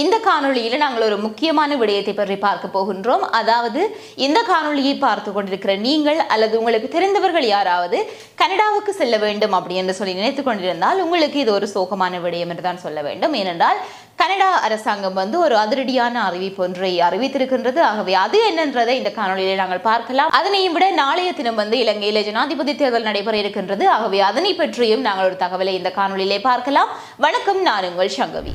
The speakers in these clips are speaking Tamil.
இந்த காணொளியில் நாங்கள் ஒரு முக்கியமான விடயத்தை பற்றி பார்க்க போகின்றோம். அதாவது இந்த காணொளியை பார்த்து கொண்டிருக்கிற நீங்கள் அல்லது உங்களுக்கு தெரிந்தவர்கள் யாராவது கனடாவுக்கு செல்ல வேண்டும் அப்படி என்று சொல்லி நினைத்து கொண்டிருந்தால் உங்களுக்கு இது ஒரு சோகமான விடயம் என்று தான் சொல்ல வேண்டும். ஏனென்றால் கனடா அரசாங்கம் வந்து ஒரு அதிரடியான அறிவிப்பு ஒன்றை அறிவித்திருக்கின்றது. ஆகவே அது என்னன்றதை இந்த காணொளியிலே நாங்கள் பார்க்கலாம். அதனையும் விட நாளைய தினம் வந்து இலங்கையில ஜனாதிபதி தேர்தல் நடைபெற இருக்கின்றது. ஆகவே அதனை பற்றியும் நாங்கள் ஒரு தகவலை இந்த காணொளியிலே பார்க்கலாம். வணக்கம் நான் உங்கள் சங்கவி.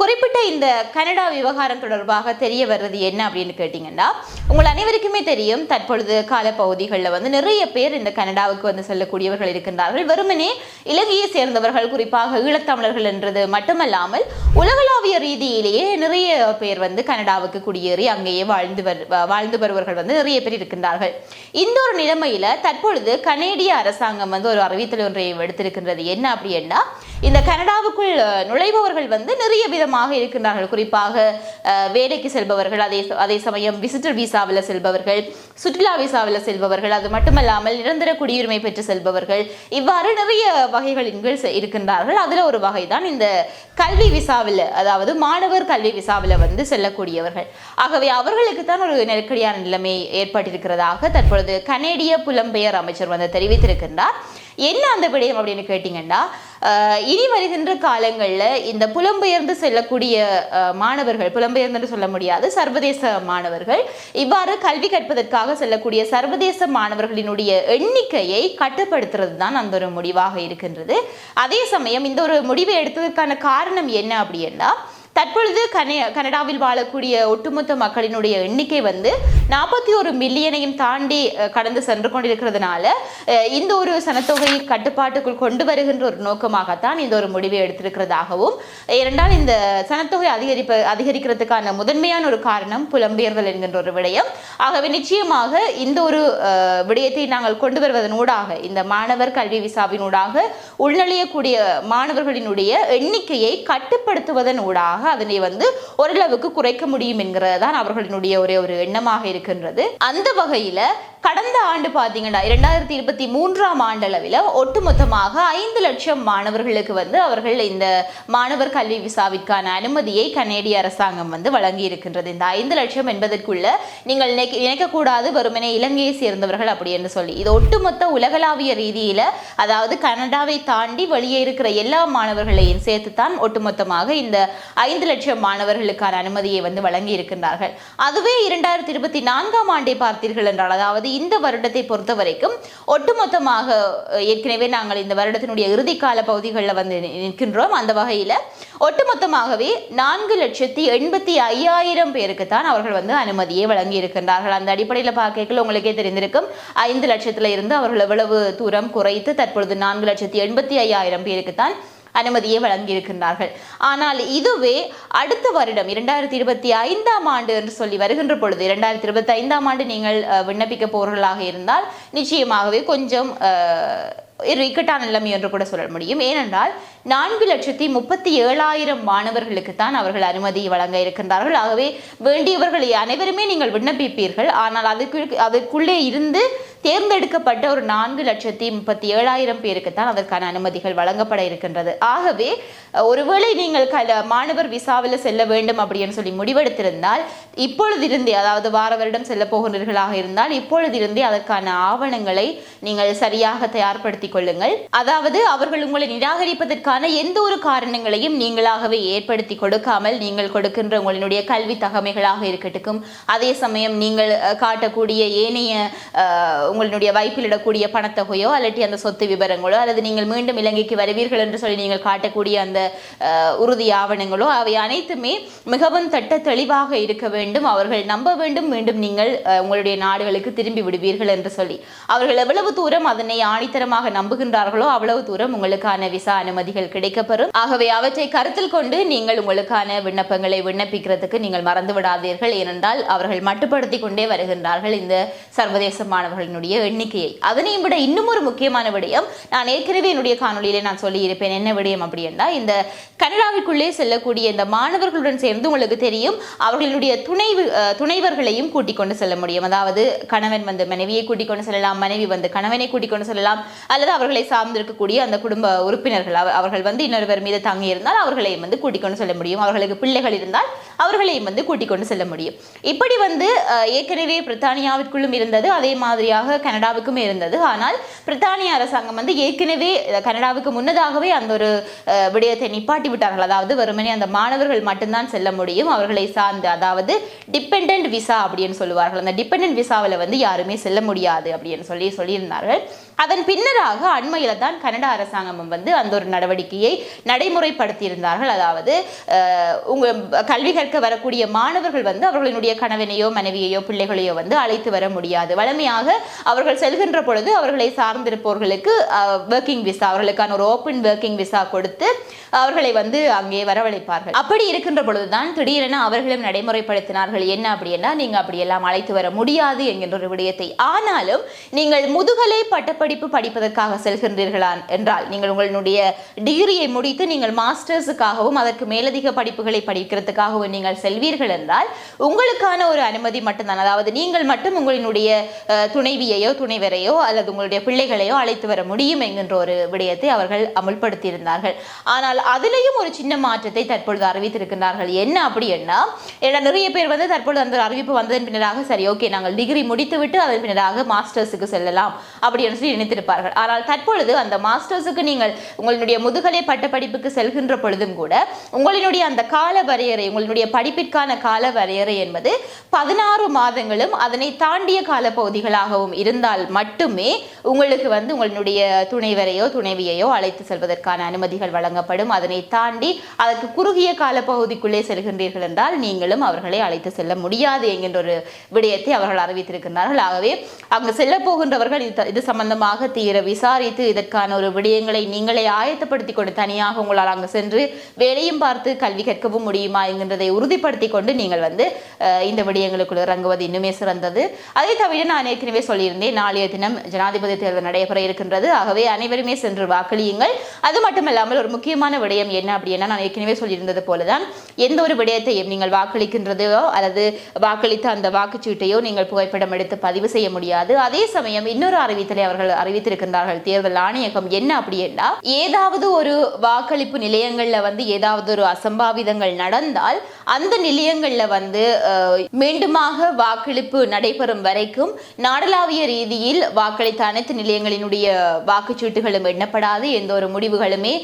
குறிப்பிட்ட இந்த கனடா விவகாரம் தொடர்பாக தெரிய வர்றது என்ன அப்படின்னு கேட்டிங்கன்னா உங்கள் அனைவருக்குமே தெரியும் தற்பொழுது காலப்பகுதிகளில் வந்து நிறைய பேர் இந்த கனடாவுக்கு வந்து செல்லக்கூடியவர்கள் இருக்கின்றார்கள். வெறுமனே இலங்கையை சேர்ந்தவர்கள் குறிப்பாக ஈழத்தமிழர்கள் என்றது மட்டுமல்லாமல் உலகளாவிய ரீதியிலேயே நிறைய பேர் வந்து கனடாவுக்கு குடியேறி அங்கேயே வாழ்ந்து வாழ்ந்து வருவர்கள் வந்து நிறைய பேர் இருக்கின்றார்கள். இந்த ஒரு நிலைமையில தற்பொழுது கனேடிய அரசாங்கம் வந்து ஒரு அறிவித்தல் ஒன்றை எடுத்திருக்கின்றது. என்ன அப்படின்னா இந்த கனடாவுக்குள் நுழைபவர்கள் வந்து நிறைய விதமாக இருக்கின்றார்கள். குறிப்பாக வேலைக்கு செல்பவர்கள் அதே அதே சமயம் விசிட்டர் விசாவில் செல்பவர்கள் சுற்றுலா விசாவில் செல்பவர்கள் அது மட்டுமல்லாமல் நிரந்தர குடியுரிமை பெற்று செல்பவர்கள் இவ்வாறு நிறைய வகைகளின் கீழ் செ- இருக்கின்றார்கள். அதில் ஒரு வகை தான் இந்த கல்வி விசாவில் அதாவது மாணவர் கல்வி விசாவில் வந்து செல்லக்கூடியவர்கள். ஆகவே அவர்களுக்கு தான் ஒரு நெருக்கடியான நிலைமை ஏற்பட்டிருக்கிறதாக தற்பொழுது கனேடிய புலம்பெயர் அமைச்சர் வந்து தெரிவித்திருக்கின்றார். என்ன அந்த விடயம் அப்படின்னு கேட்டிங்கன்னா இனி வருகின்ற காலங்களில் இந்த புலம்பெயர்ந்து செல்லக்கூடிய மாணவர்கள் புலம்பெயர்ந்து சொல்ல முடியாது சர்வதேச மாணவர்கள் இவ்வாறு கல்வி கற்பதற்காக செல்லக்கூடிய சர்வதேச மாணவர்களினுடைய எண்ணிக்கையை கட்டுப்படுத்துறது தான் அந்த ஒரு முடிவாக இருக்கின்றது. அதே சமயம் இந்த ஒரு முடிவை எடுத்ததற்கான காரணம் என்ன அப்படின்னா தற்பொழுது கனே கனடாவில் வாழக்கூடிய ஒட்டுமொத்த மக்களினுடைய எண்ணிக்கை வந்து நாற்பத்தி ஒரு மில்லியனையும் தாண்டி கடந்து சென்று கொண்டிருக்கிறதுனால இந்த ஒரு சனத்தொகை கட்டுப்பாட்டுக்குள் கொண்டு வருகின்ற ஒரு நோக்கமாகத்தான் இந்த ஒரு முடிவை எடுத்திருக்கிறதாகவும் இரண்டால் இந்த சனத்தொகை அதிகரிப்பு அதிகரிக்கிறதுக்கான முதன்மையான ஒரு காரணம் புலம்பெயர்தல் என்கின்ற ஒரு விடயம். ஆகவே நிச்சயமாக இந்த ஒரு விடயத்தை நாங்கள் கொண்டு வருவதனூடாக இந்த மாணவர் கல்வி விசாவினூடாக உள்நுழையக்கூடிய மாணவர்களினுடைய எண்ணிக்கையை கட்டுப்படுத்துவதன் ஊடாக அதனை வந்து ஓரளவுக்கு குறைக்க முடியும் என்கிறது தான் அவர்களினுடைய ஒரே ஒரு எண்ணமாக இருக்கின்றது. அந்த வகையில கடந்த ஆண்டு பார்த்தீங்கன்னா இரண்டாயிரத்தி இருபத்தி மூன்றாம் ஆண்டளவில் ஒட்டுமொத்தமாக ஐந்து லட்சம் மாணவர்களுக்கு வந்து அவர்கள் இந்த மாணவர் கல்வி விசாவிற்கான அனுமதியை கனேடிய அரசாங்கம் வந்து வழங்கி இருக்கின்றது இந்த ஐந்து லட்சம் என்பதற்குள்ள நீங்கள் நினைக்கக்கூடாது வெறுமனே இலங்கையை சேர்ந்தவர்கள் அப்படி என்று சொல்லி. இது ஒட்டுமொத்த உலகளாவிய ரீதியில் அதாவது கனடாவை தாண்டி வெளியே இருக்கிற எல்லா மாணவர்களையும் சேர்த்துத்தான் ஒட்டுமொத்தமாக இந்த ஐந்து ஐந்து லட்சம் மாணவர்களுக்கான அனுமதியை வந்து வழங்கி இருக்கின்றார்கள். அதுவே இரண்டாயிரத்தி இருபத்தி நான்காம் ஆண்டை பார்த்தீர்கள் என்றால் அதாவது இந்த வருடத்தை பொறுத்த வரைக்கும் ஒட்டுமொத்தமாக ஏற்கனவே நாங்கள் இந்த வருடத்தினுடைய இறுதிக்கால பகுதிகளில் வந்து நிற்கின்றோம். அந்த வகையில் ஒட்டுமொத்தமாகவே நான்கு லட்சத்தி எண்பத்தி ஐயாயிரம் பேருக்கு தான் அவர்கள் வந்து அனுமதியை வழங்கி இருக்கின்றார்கள். அந்த அடிப்படையில் பார்க்கல உங்களுக்கே தெரிந்திருக்கும் ஐந்து லட்சத்தில் இருந்து அவர்கள் எவ்வளவு தூரம் குறைத்து தற்பொழுது நான்கு லட்சத்தி எண்பத்தி ஐயாயிரம் பேருக்கு தான் அனுமதியை வழங்கியிருக்கின்றார்கள். ஆனால் இதுவே அடுத்த வருடம் இரண்டாயிரத்தி இருபத்தி ஐந்தாம் ஆண்டு என்று சொல்லி வருகின்ற பொழுது இரண்டாயிரத்தி இருபத்தி ஐந்தாம் ஆண்டு நீங்கள் விண்ணப்பிக்க போர்களாக இருந்தால் நிச்சயமாகவே கொஞ்சம் இக்கட்டான நிலைமை என்று கூட சொல்ல முடியும். ஏனென்றால் நான்கு லட்சத்தி முப்பத்தி ஏழாயிரம் மாணவர்களுக்கு தான் அவர்கள் அனுமதி வழங்க இருக்கின்றார்கள். ஆகவே வேண்டியவர்களை அனைவருமே நீங்கள் விண்ணப்பிப்பீர்கள். ஆனால் அதுக்கு அதற்குள்ளே இருந்து தேர்ந்தெடுக்கப்பட்ட ஒரு நான்கு லட்சத்தி முப்பத்தி ஏழாயிரம் பேருக்கு தான் அதற்கான அனுமதிகள் வழங்கப்பட இருக்கின்றது. ஆகவே ஒருவேளை நீங்கள் கல மாணவர் விசாவில் செல்ல வேண்டும் அப்படின்னு சொல்லி முடிவெடுத்திருந்தால் இப்பொழுதிருந்தே அதாவது வார வருடம் செல்ல போகிறீர்களாக இருந்தால் இப்பொழுதிருந்தே அதற்கான ஆவணங்களை நீங்கள் சரியாக தயார்படுத்திக் கொள்ளுங்கள். அதாவது அவர்கள் உங்களை நிராகரிப்பதற்கான எந்த ஒரு காரணங்களையும் நீங்களாகவே ஏற்படுத்தி கொடுக்காமல் நீங்கள் கொடுக்கின்ற உங்களுடைய கல்வி தகமைகளாக இருக்கட்டும் அதே சமயம் நீங்கள் காட்டக்கூடிய ஏனைய உங்களுடைய உங்களுடைய வைப்பிலிடக்கூடிய பணத்தொகையோ அல்லட்டி அந்த சொத்து விவரங்களோ அல்லது நீங்கள் மீண்டும் இலங்கைக்கு வருவீர்கள் என்று சொல்லி நீங்கள் காட்டக்கூடிய அந்த உறுதி ஆவணங்களோ அவை அனைத்துமே மிகவும் தட்ட தெளிவாக இருக்க வேண்டும். அவர்கள் நம்ப வேண்டும். மீண்டும் நீங்கள் உங்களுடைய நாடுகளுக்கு திரும்பி விடுவீர்கள் என்று சொல்லி. அவர்கள் எவ்வளவு தூரம் அதனை ஆணித்தரமாக நம்புகின்றார்களோ அவ்வளவு தூரம் உங்களுக்கான விசா அனுமதிகள் கிடைக்கப்பெறும். ஆகவே அவற்றை கருத்தில் கொண்டு நீங்கள் உங்களுக்கான விண்ணப்பங்களை விண்ணப்பிக்கிறதுக்கு நீங்கள் மறந்து விடாதீர்கள் ஏனென்றால் அவர்கள் மட்டுப்படுத்தி கொண்டே வருகின்றார்கள். இந்த சர்வதேச மாணவர்களினுடைய வாக்காளர்களுடைய எண்ணிக்கையை. அதனையும் விட இன்னும் ஒரு முக்கியமான விடயம் நான் ஏற்கனவே என்னுடைய காணொலியிலே நான் சொல்லியிருப்பேன் என்ன விடயம் அப்படின்னா இந்த கனடாவிற்குள்ளே செல்லக்கூடிய இந்த மாணவர்களுடன் சேர்ந்து உங்களுக்கு தெரியும் அவர்களுடைய துணைவு துணைவர்களையும் கூட்டிக் கொண்டு செல்ல முடியும். அதாவது கணவன் வந்து மனைவியை கூட்டிக் கொண்டு செல்லலாம் மனைவி வந்து கணவனை கூட்டிக் கொண்டு செல்லலாம் அல்லது அவர்களை சார்ந்திருக்கக்கூடிய அந்த குடும்ப உறுப்பினர்கள் அவர்கள் வந்து இன்னொருவர் மீது தங்கி இருந்தால் அவர்களையும் வந்து கூட்டிக் கொண்டு செல்ல முடியும். அவர்களுக்கு பிள்ளைகள் இருந்தால் அவர்களையும் வந்து கூட்டிக் கொண்டு செல்ல முடியும். இப்படி வந்து ஏற்கனவே பிரித்தானியாவிற்குள்ளும் இருந்தது அதே மாதிரியாக கனடாவுக்கும் இருந்தது. ஆனால் பிரித்தானிய அரசாங்கம் வந்து ஏற்கனவே கனடாவுக்கு முன்னதாகவே அந்த ஒரு விடயத்தை நிப்பாட்டி விட்டார்கள். அதாவது வெறுமனே அந்த மாணவர்கள் மட்டும்தான் செல்ல முடியும். அவர்களை சார்ந்து அதாவது டிபெண்டன்ட் விசா அப்படின்னு சொல்லுவார்கள். அந்த டிபெண்டன்ட் விசாவில் வந்து யாருமே செல்ல முடியாது அப்படின்னு சொல்லி சொல்லியிருந்தார்கள். அதன் பின்னராக அண்மையில் தான் கனடா அரசாங்கம் வந்து அந்த ஒரு நடவடிக்கையை நடைமுறைப்படுத்தியிருந்தார்கள். அதாவது உங்கள் உங்க கல்வி கற்க வரக்கூடிய மாணவர்கள் வந்து அவர்களுடைய கணவனையோ மனைவியையோ பிள்ளைகளையோ வந்து அழைத்து வர முடியாது. வழமையாக அவர்கள் செல்கின்ற பொழுது அவர்களை சார்ந்திருப்பவர்களுக்கு ஒர்க்கிங் விசா அவர்களுக்கான ஒரு ஓப்பன் ஒர்க்கிங் விசா கொடுத்து அவர்களை வந்து அங்கே வரவழைப்பார்கள். அப்படி இருக்கின்ற பொழுதுதான் திடீரென அவர்களும் நடைமுறைப்படுத்தினார்கள். என்ன அப்படின்னா நீங்க அப்படியெல்லாம் அழைத்து வர முடியாது என்கின்ற ஒரு விடயத்தை. ஆனாலும் நீங்கள் முதுகலை பட்டப்படிப்பு படிப்பதற்காக செல்கின்றீர்களா என்றால் நீங்கள் உங்களுடைய டிகிரியை முடித்து நீங்கள் மாஸ்டர்ஸுக்காகவும் அதற்கு மேலதிக படிப்புகளை படிக்கிறதுக்காகவும் நீங்கள் செல்வீர்கள் என்றால் உங்களுக்கான ஒரு அனுமதி மட்டும்தான். அதாவது நீங்கள் மட்டும் உங்களினுடைய துணைவி மனைவியையோ துணைவரையோ அல்லது உங்களுடைய பிள்ளைகளையோ அழைத்து வர முடியும் என்கின்ற ஒரு விடயத்தை அவர்கள் அமுல்படுத்தியிருந்தார்கள். ஆனால் அதிலேயும் ஒரு சின்ன மாற்றத்தை தற்பொழுது அறிவித்திருக்கிறார்கள் என்ன அப்படின்னா ஏன்னா நிறைய பேர் வந்து தற்பொழுது அந்த அறிவிப்பு வந்ததன் பின்னராக சரி ஓகே நாங்கள் டிகிரி முடித்துவிட்டு அதன் பின்னராக மாஸ்டர்ஸுக்கு செல்லலாம் அப்படின்னு சொல்லி நினைத்திருப்பார்கள். ஆனால் தற்பொழுது அந்த மாஸ்டர்ஸுக்கு நீங்கள் உங்களுடைய முதுகலை பட்டப்படிப்புக்கு செல்கின்ற பொழுதும் கூட உங்களினுடைய அந்த கால வரையறை உங்களுடைய படிப்பிற்கான கால வரையறை என்பது பதினாறு மாதங்களும் அதனை தாண்டிய கால பகுதிகளாகவும் இருந்தால் மட்டுமே உங்களுக்கு வந்து உங்களுடைய துணைவரையோ துணைவியையோ அழைத்து செல்வதற்கான அனுமதிகள் வழங்கப்படும். அதனை தாண்டி அதற்கு குறுகிய கால பகுதிக்குள்ளே செல்கின்றீர்கள் என்றால் நீங்களும் அவர்களை அழைத்து செல்ல முடியாது என்கின்ற ஒரு விடயத்தை அவர்கள் அறிவித்திருக்கின்றார்கள். ஆகவே அங்கு செல்ல போகின்றவர்கள் இது இது சம்பந்தமாக தீர விசாரித்து இதற்கான ஒரு விடயங்களை நீங்களே ஆயத்தப்படுத்தி கொண்டு தனியாக உங்களால் அங்கு சென்று வேலையும் பார்த்து கல்வி கற்கவும் முடியுமா என்கின்றதை உறுதிப்படுத்தி கொண்டு நீங்கள் வந்து இந்த விடயங்களுக்குள் இறங்குவது இன்னுமே சிறந்தது. அதை தவிர நான் ஏற்கனவே இருந்தே நாளைய தினம் ஜனாதிபதி தேர்தல் நடைபெற இருக்கின்றது. ஆகவே அனைவருமே சென்று வாக்களியுங்கள். அது மட்டுமல்லாமல் ஒரு முக்கியமான விடயம் என்ன அப்படின்னா நான் ஏற்கனவே சொல்லியிருந்தது போலதான் எந்த ஒரு விடயத்தையும் நீங்கள் வாக்களிக்கின்றதையோ அல்லது வாக்களித்த அந்த வாக்குச்சீட்டையோ நீங்கள் புகைப்படம் எடுத்து பதிவு செய்ய முடியாது. அதே சமயம் இன்னொரு அறிவித்தலை அவர்கள் அறிவித்திருக்கின்றார்கள். தேர்தல் ஆணையகம் என்ன அப்படின்னா ஏதாவது ஒரு வாக்களிப்பு நிலையங்கள்ல வந்து ஏதாவது ஒரு அசம்பாவிதங்கள் நடந்தால் அந்த நிலையங்கள்ல வந்து மீண்டுமாக வாக்களிப்பு நடைபெறும் வரைக்கும் நாடளாவிய ரீதியில் வாக்களித்த அனைத்து நிலையங்களினுடைய வாக்குச்சீட்டுகளும் எண்ணப்படாது எந்த ஒரு முடிவுகளுமே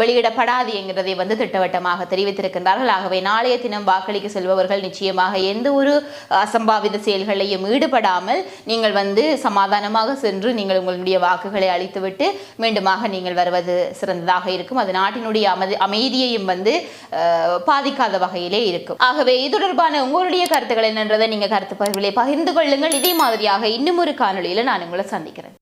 வெளியிடப்படாது என்கிறதை வந்து திட்டவட்டமாக தெரிவித்திருக்கின்றார்கள். ஆகவே நாளைய தினம் வாக்களிக்க செல்பவர்கள் நிச்சயமாக எந்த ஒரு அசம்பாவித செயல்களையும் ஈடுபடாமல் நீங்கள் வந்து சமாதானமாக சென்று நீங்கள் உங்களுடைய வாக்குகளை அளித்துவிட்டு மீண்டுமாக நீங்கள் வருவது சிறந்ததாக இருக்கும். அது நாட்டினுடைய அமதி அமைதியையும் வந்து பாதிக்காத வகையிலே இருக்கும். ஆகவே இது தொடர்பான உங்களுடைய கருத்துக்கள் என்னன்றதை நீங்கள் கருத்து பகிர்விலே பகிர்ந்து கொள்ளுங்கள். இதே மாதிரியாக இன்னும் ஒரு காணொலியில் நான் உங்களை சந்திக்கிறேன்.